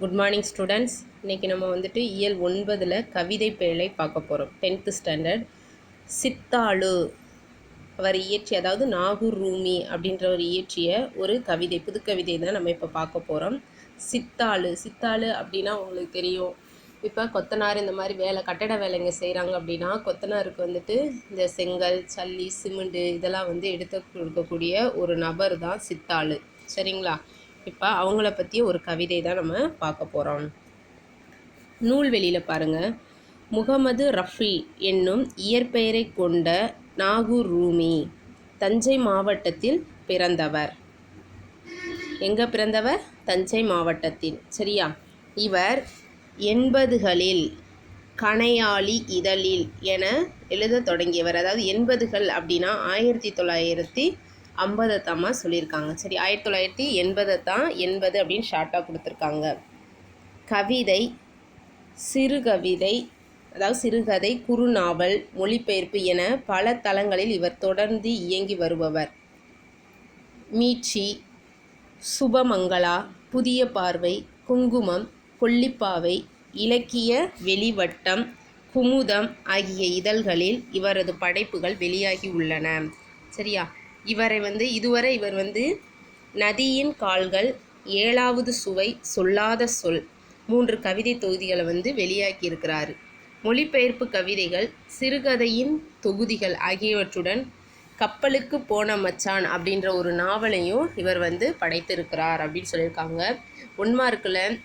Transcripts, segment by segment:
Good morning students இன்றைக்கி நம்ம வந்துட்டு இயல் ஒன்பதில் கவிதை பேழை பார்க்க போகிறோம் டென்த்து ஸ்டாண்டர்ட் சித்தாளு. அவர் இயற்றி அதாவது நாகூர் ரூமி அப்படின்றவர் இயற்றிய ஒரு கவிதை புதுக்கவிதை தான் நம்ம இப்போ பார்க்க போகிறோம் சித்தாளு. சித்தாளு அப்படின்னா உங்களுக்கு தெரியும். இப்போ கொத்தனார் இந்த மாதிரி வேலை கட்டட வேலைங்க செய்கிறாங்க அப்படின்னா கொத்தனாருக்கு வந்துட்டு இந்த செங்கல் சல்லி சிமெண்ட்டு இதெல்லாம் வந்து எடுத்து கொடுக்கக்கூடிய ஒரு நபர் தான் சித்தாளு. சரிங்களா? இப்போ அவங்கள பற்றி ஒரு கவிதை தான் நம்ம பார்க்க போகிறோம் நூல்வெளியில் பாருங்கள் முகமது ரஃபி என்னும் இயற்பெயரை கொண்ட நாகூர் ரூமி தஞ்சை மாவட்டத்தில் பிறந்தவர். எங்கே பிறந்தவர்? தஞ்சை மாவட்டத்தில். சரியா? இவர் எண்பதுகளில் கணையாளி இதழில் என எழுத தொடங்கியவர். அதாவது எண்பதுகள் அப்படின்னா ஆயிரத்தி தொள்ளாயிரத்தி ஐம்பதை தாம்மா சொல்லியிருக்காங்க. சரி ஆயிரத்தி தொள்ளாயிரத்தி எண்பதை தான் எண்பது அப்படின்னு ஷார்ட்டாக கொடுத்துருக்காங்க. கவிதை சிறுகவிதை அதாவது சிறுகதை குறுநாவல் மொழிபெயர்ப்பு என பல தளங்களில் இவர் தொடர்ந்து இயங்கி வருபவர். மீட்சி சுபமங்களா புதிய பார்வை குங்குமம் கொல்லிப்பாவை இலக்கிய வெளிவட்டம் குமுதம் ஆகிய இதழ்களில் இவரது படைப்புகள் வெளியாகி உள்ளன. சரியா? இவரை வந்து இதுவரை இவர் வந்து நதியின் கால்கள் ஏழாவது சுவை சொல்லாத சொல் மூன்று கவிதை தொகுதிகளை வந்து வெளியாக்கியிருக்கிறாரு. மொழிபெயர்ப்பு கவிதைகள் சிறுகதையின் தொகுதிகள் ஆகியவற்றுடன் கப்பலுக்கு போன மச்சான் அப்படின்ற ஒரு நாவலையும் இவர் வந்து படைத்திருக்கிறார் அப்படின்னு சொல்லியிருக்காங்க. ஒன்மார்க்கில்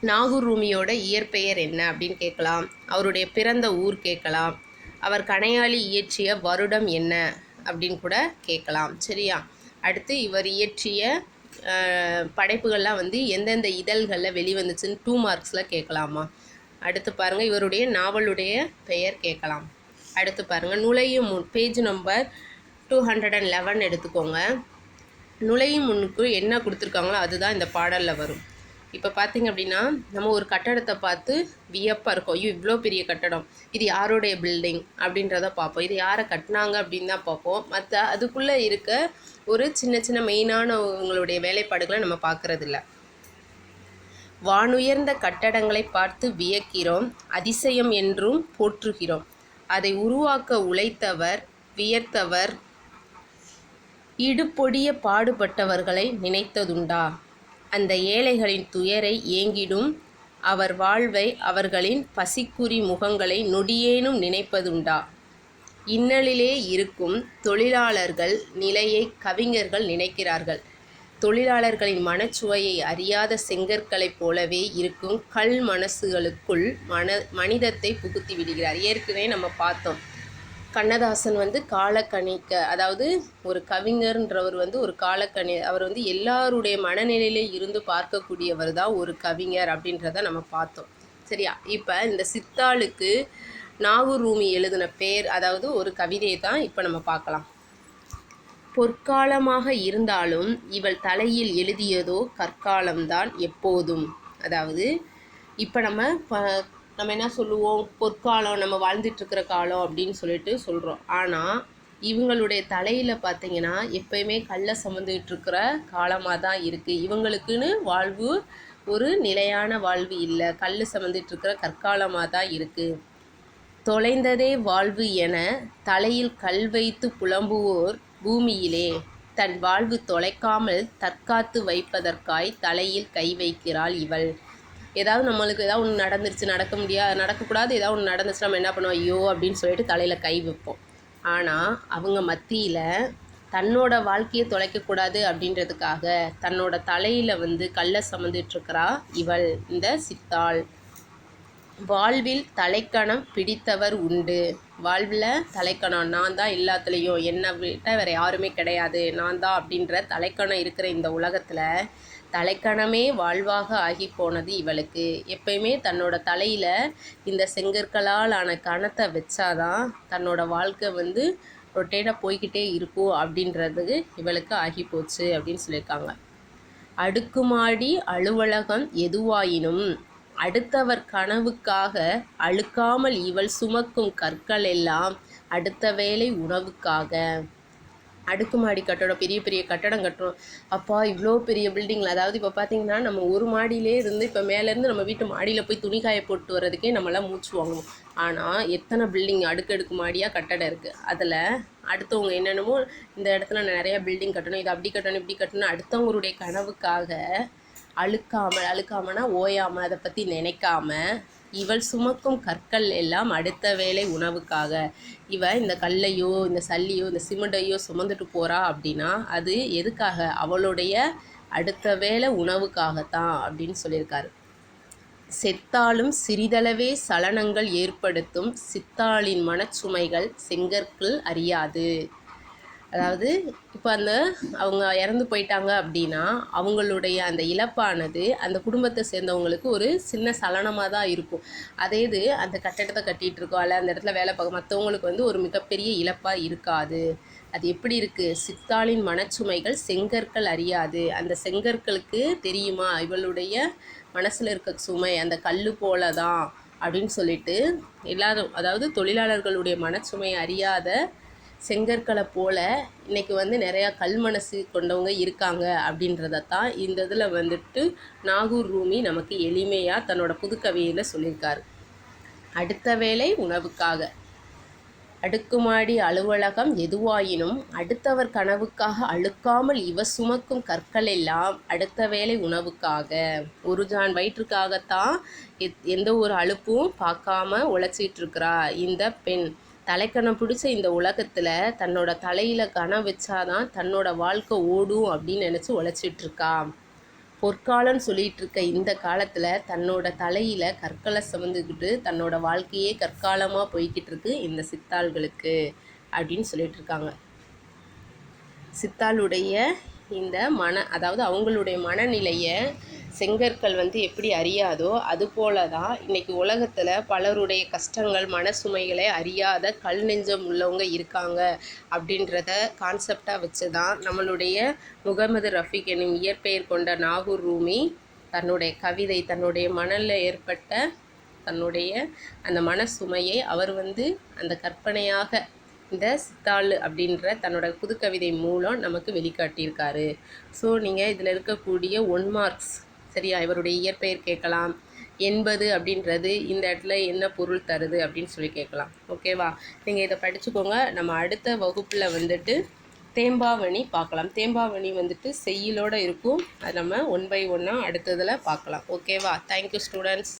நாகூர் ரூமியோட இயற்பெயர் என்ன அப்படின்னு கேட்கலாம். அவருடைய பிறந்த ஊர் கேட்கலாம். அவர் கணையாளி இயற்றிய வருடம் என்ன? அப்படின்னு கூட கேட்கலாம். சரியா? அடுத்து இவர் இயற்றிய படைப்புகள்லாம் வந்து எந்தெந்த இதழ்களில் வெளிவந்துச்சுன்னு டூ மார்க்ஸில் கேட்கலாமா? அடுத்து பாருங்கள் இவருடைய நாவலுடைய பெயர் கேட்கலாம். அடுத்து பாருங்கள் நுழையும் முன் page number two hundred and eleven எடுத்துக்கோங்க. நுழையும் முன்னுக்கு என்ன கொடுத்துருக்காங்களோ அதுதான் இந்த பாடலில் வரும். இப்போ பார்த்தீங்க அப்படின்னா நம்ம ஒரு கட்டடத்தை பார்த்து வியப்பாக இருக்கும். ஐயோ இவ்வளோ பெரிய கட்டடம். இது யாருடைய பில்டிங் அப்படின்றத பார்ப்போம். இது யாரை கட்டினாங்க அப்படின்னு தான் பார்ப்போம். மற்ற அதுக்குள்ளே இருக்க ஒரு சின்ன சின்ன மெயினானவங்களுடைய வேலைப்பாடுகளை நம்ம பார்க்குறதில்ல. வானுயர்ந்த கட்டடங்களை பார்த்து வியக்கிறோம். அதிசயம் என்றும் போற்றுகிறோம். அதை உருவாக்க உழைத்தவர் வியர்த்தவர் இடுபொடிய பாடுபட்டவர்களை நினைத்ததுண்டா? அந்த ஏழைகளின் துயரை ஏங்கிடும். அவர் வாழ்வை அவர்களின் பசிக்குறி முகங்களை நொடியேனும் நினைப்பதுண்டா? இன்னலிலே இருக்கும் தொழிலாளர்கள் நிலையை கவிஞர்கள் நினைக்கிறார்கள். தொழிலாளர்களின் மனச்சுவையை அறியாத செங்கற்களைப் போலவே இருக்கும் கல் மனசுகளுக்குள் மன மனிதத்தை புகுத்தி விடுகிறார். ஏற்கனவே நம்ம பார்த்தோம். கண்ணதாசன் வந்து காலக்கணிக்க அதாவது ஒரு கவிஞர்ன்றவர் வந்து ஒரு காலக்கணி அவர் வந்து எல்லாருடைய மனநிலையில இருந்து பார்க்கக்கூடியவர் தான் ஒரு கவிஞர் அப்படின்றத நம்ம பார்த்தோம். சரியா? இப்போ இந்த சித்தாளுக்கு நாகூர் ரூமி எழுதின பேர் அதாவது ஒரு கவிதையை தான் இப்போ நம்ம பார்க்கலாம். பொற்காலமாக இருந்தாலும் இவள் தலையில் எழுதியதோ கற்காலம்தான் எப்போதும். அதாவது இப்போ நம்ம ப- நம்ம என்ன சொல்லுவோம்? பொற்காலம் நம்ம வாழ்ந்துட்டுருக்கிற காலம் அப்படின்னு சொல்லிட்டு சொல்கிறோம் ஆனால் இவங்களுடைய தலையில் பார்த்தீங்கன்னா எப்பயுமே கல்லை சுமந்துட்டு இருக்கிற காலமாக தான் இருக்குது இவங்களுக்குன்னு வாழ்வு ஒரு நிலையான வாழ்வு இல்லை. கல் சுமந்துட்டு இருக்கிற கற்காலமாக தான் இருக்குது தொலைந்ததே வாழ்வு என தலையில் கல் வைத்து புலம்புவோர் பூமியிலே தன் வாழ்வு தொலைக்காமல் தற்காத்து வைப்பதற்காய் தலையில் கை வைக்கிறாள் இவள். ஏதாவது நம்மளுக்கு ஏதாவது ஒன்று நடந்துருச்சு நடக்க முடியாது நடக்கக்கூடாது ஏதாவது ஒன்று நடந்துச்சு நம்ம என்ன பண்ணுவோம்? ஐயோ அப்படின்னு சொல்லிட்டு தலையில் கை வைப்போம். ஆனால் அவங்க மத்தியில் தன்னோட வாழ்க்கையை தொலைக்கக்கூடாது அப்படின்றதுக்காக தன்னோட தலையில் வந்து கல்லை சுமந்துட்டுருக்கிறா இவள் இந்த சித்தாள். வாழ்வில் தலைக்கணம் பிடித்தவர் உண்டு. வாழ்வில் தலைக்கணம். நான் தான் எல்லாத்துலேயும். என்னை விட்ட வேறு யாருமே கிடையாது. நான் தான் அப்படின்ற தலைக்கணம் இருக்கிற இந்த உலகத்தில் தலைக்கணமே வாழ்வாக ஆகி போனது இவளுக்கு. எப்பயுமே தன்னோட தலையில் இந்த செங்கற்களால் ஆன கணத்தை வச்சாதான் தன்னோட வாழ்க்கை வந்து ரொட்டேட்டாக போய்க்கிட்டே இருக்கும் அப்படின்றது இவளுக்கு ஆகி போச்சு அப்படின்னு சொல்லியிருக்காங்க. அடுக்குமாடி அலுவலகம் எதுவாயினும் அடுத்தவர் கனவுக்காக அழுக்காமல் இவள் சுமக்கும் கற்கள் எல்லாம் அடுத்த வேளை உணவுக்காக. அடுக்குமாடி கட்டடம் பெரிய பெரிய கட்டடம் கட்டுறோம். அப்பா இவ்வளோ பெரிய பில்டிங்கில் அதாவது இப்போ பார்த்தீங்கன்னா நம்ம ஒரு மாடியிலே இருந்து இப்போ மேலேருந்து நம்ம வீட்டு மாடியில் போய் துணி காய போட்டு வர்றதுக்கே நம்மளாம் மூச்சு வாங்குவோம். ஆனால் எத்தனை பில்டிங் அடுக்கடுக்கு மாடியாக கட்டடம் இருக்குது அதில் அடுத்தவங்க என்னென்னமோ இந்த இடத்துல நான் நிறையா பில்டிங் கட்டணும் இது அப்படி கட்டணும் இப்படி கட்டணும் அடுத்தவங்களுடைய கனவுக்காக அழுக்காமல் அழுக்காமனா ஓயாமல் அதை பற்றி நினைக்காம இவள் சுமக்கும் கற்கள் எல்லாம் அடுத்த வேளை உணவுக்காக. இவ இந்த கல்லையோ இந்த சல்லியோ இந்த சிமெண்டையோ சுமந்துட்டு போறா அப்படின்னா அது எதுக்காக? அவளுடைய அடுத்த வேளை உணவுக்காகத்தான் அப்படின்னு சொல்லியிருக்காரு. செத்தாலும் சிறிதளவே சலனங்கள் ஏற்படுத்தும் சித்தாளின் மனச்சுமைகள் செங்கற்கள் அறியாது. அதாவது இப்போ அந்த அவங்க இறந்து போயிட்டாங்க அப்படின்னா அவங்களுடைய அந்த இழப்பானது அந்த குடும்பத்தை சேர்ந்தவங்களுக்கு ஒரு சின்ன சலனமாக தான் இருக்கும். அதே இது அந்த கட்டடத்தை கட்டிகிட்டு இருக்கோம். அல்ல அந்த இடத்துல வேலை பார்க்க மற்றவங்களுக்கு வந்து ஒரு மிகப்பெரிய இழப்பாக இருக்காது. அது எப்படி இருக்குது சித்தாளின் மனச்சுமைகள் செங்கற்கள் அறியாது. அந்த செங்கற்களுக்கு தெரியுமா? இவளுடைய மனசில் இருக்க சுமை அந்த கல் போல தான் அப்படின்னு சொல்லிட்டு எல்லாரும் அதாவது தொழிலாளர்களுடைய மனச்சுமை அறியாத செங்கற்களை போல இன்றைக்கி வந்து நிறையா கல் மனசு கொண்டவங்க இருக்காங்க அப்படின்றத தான் இந்த இதில் வந்துட்டு நாகூர் ரூமி நமக்கு எளிமையாக தன்னோட புதுக்கவியில் சொல்லியிருக்காரு. அடுத்த வேலை உணவுக்காக. அடுக்குமாடி அலுவலகம் எதுவாயினும் அடுத்தவர் கனவுக்காக அழுக்காமல் இவ சுமக்கும் கற்கள் எல்லாம் அடுத்த வேலை உணவுக்காக. ஒரு ஜான் வயிற்றுக்காகத்தான் எத்- எந்த ஒரு அழுப்பும் பார்க்காம உழைச்சிட்டு இருக்கிறா இந்த பெண். தலைக்கணம் பிடிச்ச இந்த உலகத்தில் தன்னோட தலையில் கணம் வச்சாதான் தன்னோட வாழ்க்கை ஓடும் அப்படின்னு நினச்சி உழைச்சிட்ருக்கா. பொற்காலம்னு சொல்லிட்டு இருக்க இந்த காலத்தில் தன்னோட தலையில் கற்களை சுமந்துக்கிட்டு தன்னோட வாழ்க்கையே கற்காலமாக போய்கிட்டு இருக்கு இந்த சித்தாள்களுக்கு அப்படின்னு சொல்லிட்டு இருக்காங்க சித்தாளுடைய இந்த மன அதாவது அவங்களுடைய மனநிலையை செங்கற்கள் வந்து எப்படி அறியாதோ அதுபோல தான் இன்றைக்கி உலகத்தில் பலருடைய கஷ்டங்கள் மனசுமைகளை அறியாத கல் நெஞ்சம் உள்ளவங்க இருக்காங்க அப்படின்றத கான்செப்டாக வச்சு தான் நம்மளுடைய முகமது ரஃபீக் எனும் இயற்பெயர் கொண்ட நாகூர் ரூமி தன்னுடைய கவிதை தன்னுடைய மணலில் ஏற்பட்ட தன்னுடைய அந்த மனசுமையை அவர் வந்து அந்த கற்பனையாக இந்த சித்தாளு அப்படின்ற தன்னோட புதுக்கவிதை மூலம் நமக்கு வெளிக்காட்டியிருக்காரு. ஸோ நீங்கள் இதில் இருக்கக்கூடிய ஒன் மார்க்ஸ் சரியா இவருடைய இயற்பெயர் கேட்கலாம். எண்பது அப்படின்றது இந்த இடத்துல என்ன பொருள் தருது அப்படின்னு சொல்லி கேட்கலாம். ஓகேவா நீங்கள் இதை படிச்சுக்கோங்க. நம்ம அடுத்த வகுப்பில் வந்துட்டு தேம்பாவணி பார்க்கலாம். தேம்பாவணி வந்துட்டு செய்யலோடு இருக்கும். அது நம்ம ஒன் பை ஒன்னாக அடுத்ததில் பார்க்கலாம். ஓகேவா தேங்க்யூ ஸ்டூடெண்ட்ஸ்